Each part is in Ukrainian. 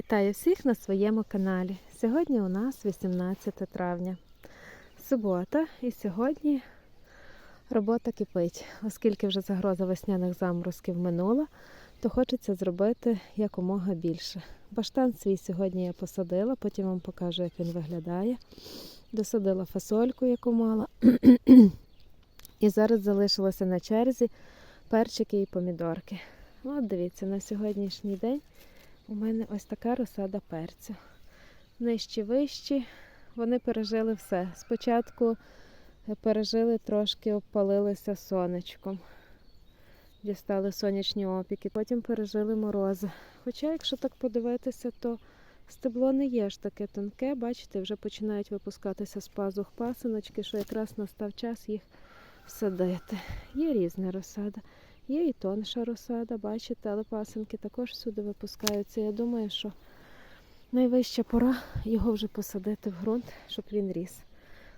Вітаю всіх на своєму каналі. Сьогодні у нас 18 травня, субота, і сьогодні робота кипить. Оскільки вже загроза весняних заморозків минула, то хочеться зробити якомога більше. Баштан свій сьогодні я посадила, потім вам покажу, як він виглядає. Досадила фасольку, яку мала. І зараз залишилося на черзі перчики і помідорки. От дивіться, на сьогоднішній день у мене ось така розсада перцю. Нижчі вищі, вони пережили все. Спочатку е, пережили трошки, обпалилися сонечком, дістали сонячні опіки, потім пережили морози. Хоча, якщо так подивитися, то стебло не є ж таке тонке, бачите, вже починають випускатися з пазух пасиночки, що якраз настав час їх садити. Є різна розсада. Є і тонша розсада, бачите, але пасинки також всюди випускаються. Я думаю, що найвища пора його вже посадити в ґрунт, щоб він ріс.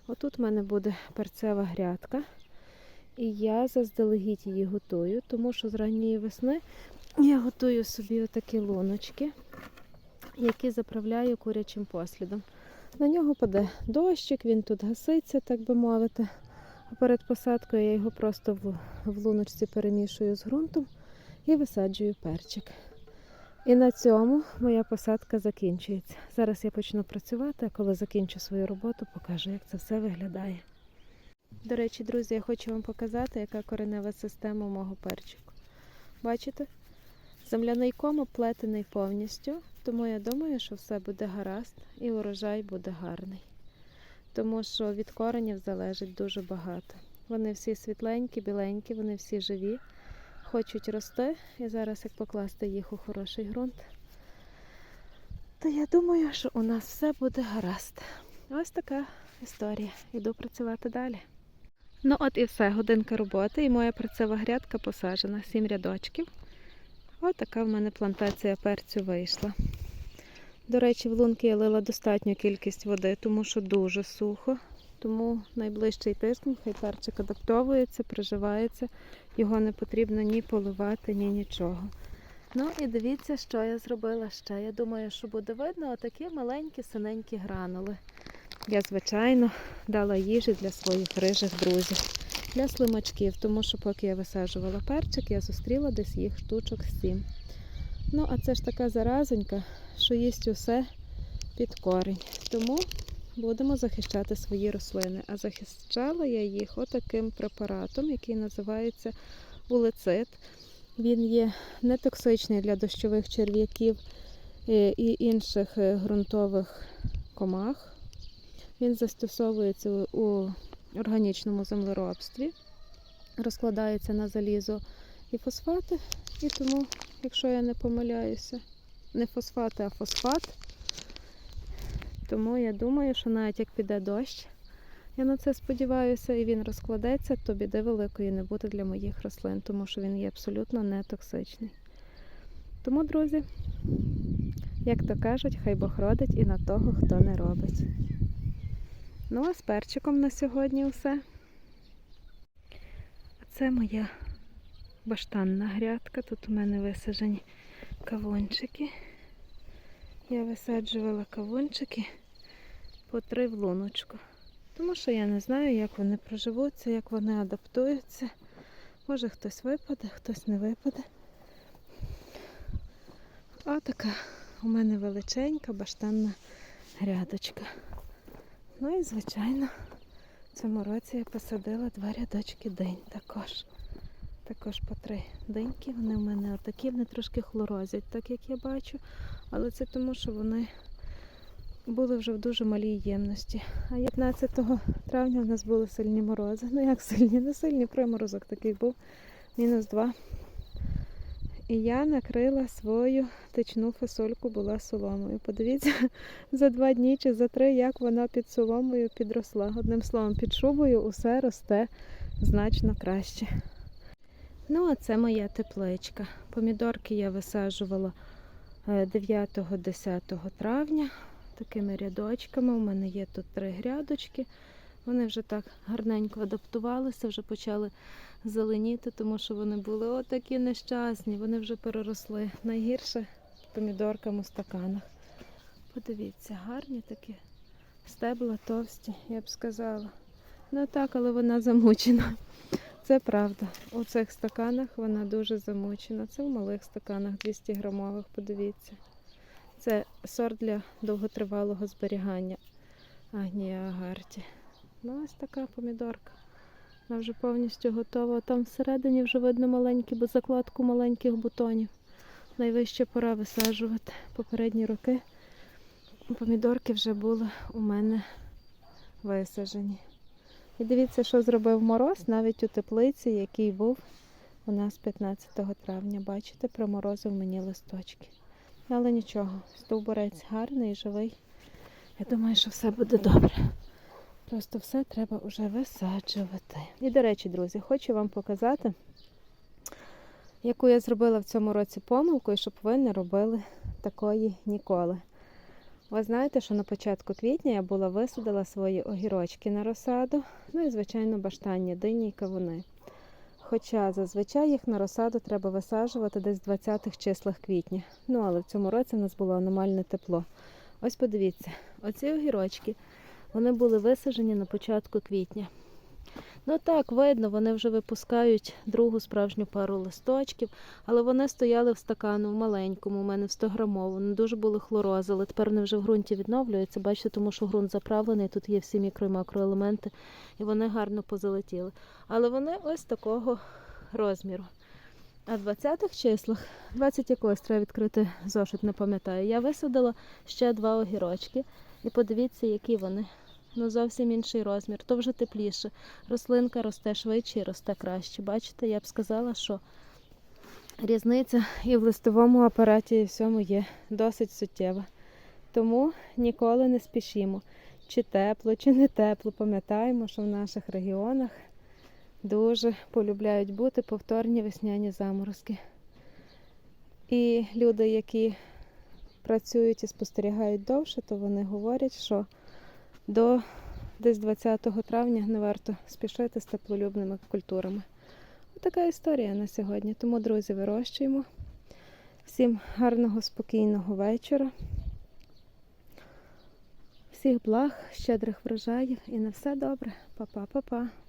Отут в мене буде перцева грядка. І я заздалегідь її готую, тому що з ранньої весни я готую собі отакі луночки, які заправляю курячим послідом. На нього паде дощик, він тут гаситься, так би мовити. Перед посадкою я його просто в луночці перемішую з ґрунтом і висаджую перчик. І на цьому моя посадка закінчується. Зараз я почну працювати, а коли закінчу свою роботу, покажу, як це все виглядає. До речі, друзі, я хочу вам показати, яка коренева система мого перчику. Бачите? Земляний ком оплетений повністю, тому я думаю, що все буде гаразд і урожай буде гарний тому що від коренів залежить дуже багато. Вони всі світленькі, біленькі, вони всі живі, хочуть рости. І зараз, як покласти їх у хороший ґрунт, то я думаю, що у нас все буде гаразд. Ось така історія. Іду працювати далі. Ну, от і все, годинка роботи, і моя працева грядка посаджена, сім рядочків. Ось така в мене плантація перцю вийшла. До речі, в лунки я лила достатню кількість води, тому що дуже сухо. Тому найближчий тиждень хай перчик адаптовується, приживається, його не потрібно ні поливати, ні нічого. Ну і дивіться, що я зробила ще. Я думаю, що буде видно отакі маленькі синенькі гранули. Я, звичайно, дала їжі для своїх рижих друзів, для слимачків, тому що поки я висаджувала перчик, я зустріла десь їх штучок сім. Ну, а це ж така заразонька, що їсть усе під корінь. Тому будемо захищати свої рослини. А захищала я їх отаким препаратом, який називається улецит. Він є нетоксичний для дощових черв'яків е, і інших е, ґрунтових комах. Він застосовується у органічному землеробстві, розкладається на залізо і фосфати, і тому, якщо я не помиляюся, не фосфати, а фосфат. Тому я думаю, що навіть як піде дощ, я на це сподіваюся, і він розкладеться, то біди великої не буде для моїх рослин, тому що він є абсолютно не токсичний. Тому, друзі, як то кажуть, хай Бог родить і на того, хто не робить. Ну, а з перчиком на сьогодні все. Це моя баштанна грядка. Тут у мене висаджені кавунчики. Я висаджувала кавунчики по три в луночку. Тому що я не знаю, як вони проживуться, як вони адаптуються. Може хтось випаде, хтось не випаде. А така у мене величенька баштанна грядочка. Ну і, звичайно, в цьому році я посадила два рядочки день також. Також по три деньки. Вони в мене отакі, вони трошки хлорозять, так як я бачу. Але це тому, що вони були вже в дуже малій ємності. А 15 травня в нас були сильні морози. Ну як сильні, не сильні приморозок такий був. Мінус два. І я накрила свою тичну фасольку була соломою. Подивіться, за два дні чи за три, як вона під соломою підросла. Одним словом, під шубою усе росте значно краще. Ну, а це моя тепличка. Помідорки я висаджувала 9-10 травня такими рядочками. У мене є тут три грядочки. Вони вже так гарненько адаптувалися, вже почали зеленіти, тому що вони були отакі нещасні, вони вже переросли. Найгірше помідоркам у стаканах. Подивіться, гарні такі стебла товсті, я б сказала. Ну так, але вона замучена. Це правда. У цих стаканах вона дуже замучена. Це в малих стаканах 200 грамових, подивіться. Це сорт для довготривалого зберігання. Агнія Агарті. Ну, ось така помідорка. Вона вже повністю готова. Там всередині вже видно маленькі, бо закладку маленьких бутонів. Найвища пора висаджувати. Попередні роки помідорки вже були у мене висаджені. І дивіться, що зробив мороз навіть у теплиці, який був у нас 15 травня. Бачите, проморозив мені листочки. Але нічого, стовбурець гарний, живий. Я думаю, що все буде добре. Просто все треба вже висаджувати. І, до речі, друзі, хочу вам показати, яку я зробила в цьому році помилку, і щоб ви не робили такої ніколи. Ви знаєте, що на початку квітня я була висадила свої огірочки на розсаду, ну і, звичайно, баштанні, дині і кавуни. Хоча зазвичай їх на розсаду треба висаджувати десь в 20-х числах квітня. Ну, але в цьому році в нас було аномальне тепло. Ось подивіться, оці огірочки, вони були висаджені на початку квітня. Ну так, видно, вони вже випускають другу справжню пару листочків, але вони стояли в стакану в маленькому, у мене в 100 грамовому, вони дуже були хлорози, але тепер вони вже в ґрунті відновлюються. Бачите, тому що ґрунт заправлений, тут є всі мікро і макроелементи, і вони гарно позалетіли. Але вони ось такого розміру. А в 20-х числах, 20 якогось треба відкрити зошит, не пам'ятаю, я висадила ще два огірочки. І подивіться, які вони. Ну, зовсім інший розмір, то вже тепліше. Рослинка росте швидше і росте краще. Бачите, я б сказала, що різниця і в листовому апараті і всьому є досить суттєва. Тому ніколи не спішімо. Чи тепло, чи не тепло. Пам'ятаємо, що в наших регіонах дуже полюбляють бути повторні весняні заморозки. І люди, які працюють і спостерігають довше, то вони говорять, що до десь 20 травня не варто спішити з теплолюбними культурами. Така історія на сьогодні. Тому, друзі, вирощуємо. Всім гарного, спокійного вечора. Всіх благ, щедрих врожаїв і на все добре. Па-па-па-па.